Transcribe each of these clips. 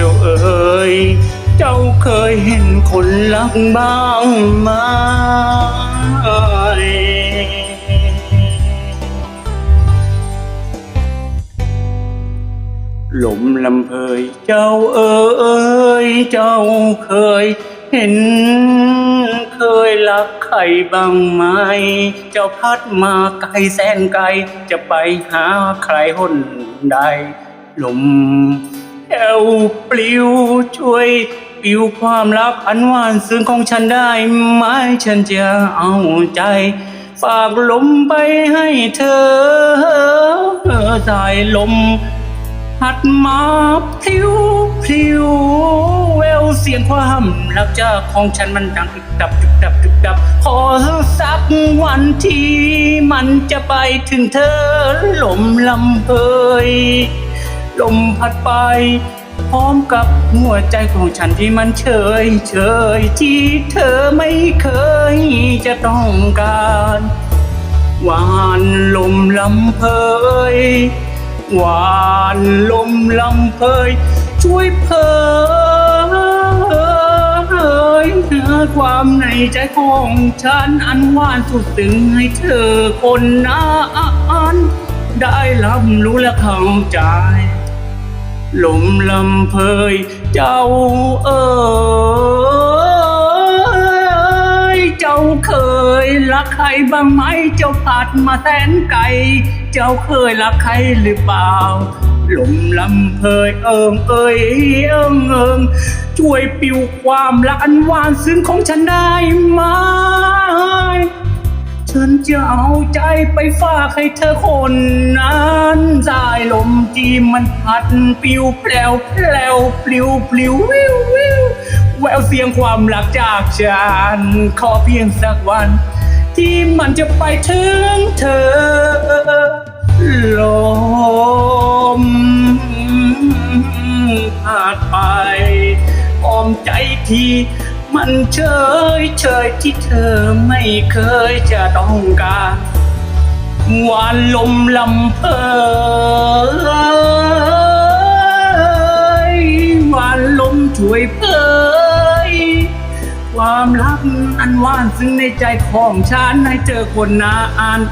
เจ้าเอ๋ยเจ้าเคยเห็นคนรักบ้างไหมหลมลำเพยเจ้าเอ๋ยเจ้าเคยเห็นเคยรักใครบ้างไหม เจ้าพัดมาไกลแสนไกล จะไปหาใครหนใด หลม แอวปลิวช่วยปิวความรักอันหวานซึ้งของฉันได้ไหมฉันจะเอาใจ ฝากลมไปให้เธอสายลมหัดมาพริ้วพริ้วแววเสียงความรักเจ้าของฉันมันดังจุบดับจุบดับจุบดับขอสักวันที่มันจะไปถึงเธอลมลำเพย ลมพัดไป พร้อมกับหัวใจของฉันที่มันเฉยเฉยที่เธอไม่เคยจะต้องการหวานลมลำเพยหวานลมลำเพยช่วยเพยเธอความในใจของฉันอันหวานสุดซึ้งให้เธอคนนั้นได้รับรู้และเข้าใจ ลมลำเพยเจ้าเอ๋ยเจ้าเคยรักใครบ้างไหมเจ้าผัดมาแสนไกลเจ้าเคยรักใครหรือเปล่าลมลำเพยเอิงเอ้ยเอิงเอิงช่วยปิวความรักอันหวานซึ้งของฉันได้ไหมฉันจะเอาใจไปฝากให้เธอคนนั้น สายลมที่มันพัดปิวแผลวแผลวปลิวปลิววิววิวแววเสียงความรักจากฉันขอเพียงสักวัน ที่มันจะไปถึงเธอลมพัดไปอ้อมใจที่มันเฉยเฉยที่เธอไม่เคยจะต้องการ วานลมลำเพยหวานลมช่วยเพยความรักอันหวานซึ่งในใจของฉันให้เจอคนนาอัน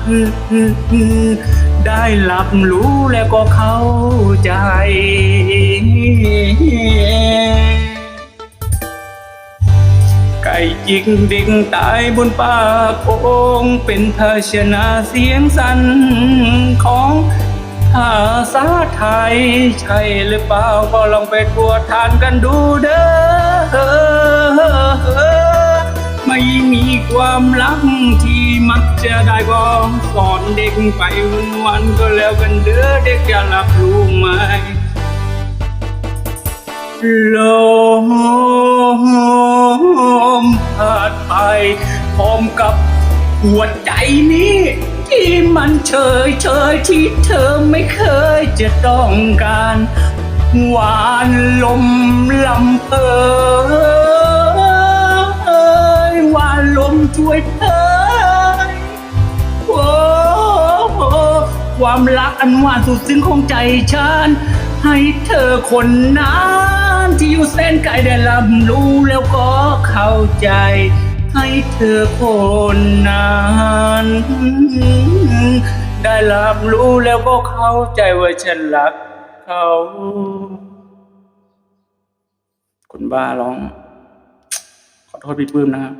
ได้รับรู้แล้วก็เข้าใจ ไก่จิกดิ่งตายบนปากโอ่งเป็นภาชนะเสียงสั่นของภาษาไทย ใช่หรือเปล่าก็ลองไปตรวจทานกันดูเด้อไม่มีความรักที่มักจะได้บอกสอนเด็กไปวันๆก็แล้วกันเด้อเด็กจะรับรู้ไหมล หัวใจนี้ ที่มันเฉยเฉยที่เธอไม่เคยจะต้องการหวานลมลำเพยหวานลมช่วยเพยโอ้ความรักอันหวานสุดซึ้งของใจฉัน ให้เธอคนนั้นที่อยู่แสนไกลได้รับรู้แล้วก็เข้าใจ ให้เธอคนนั้น ได้รับรู้แล้วก็เข้าใจว่าฉันรักเขาคุณบ้าร้อง ขอโทษพี่ปื้มนะครับ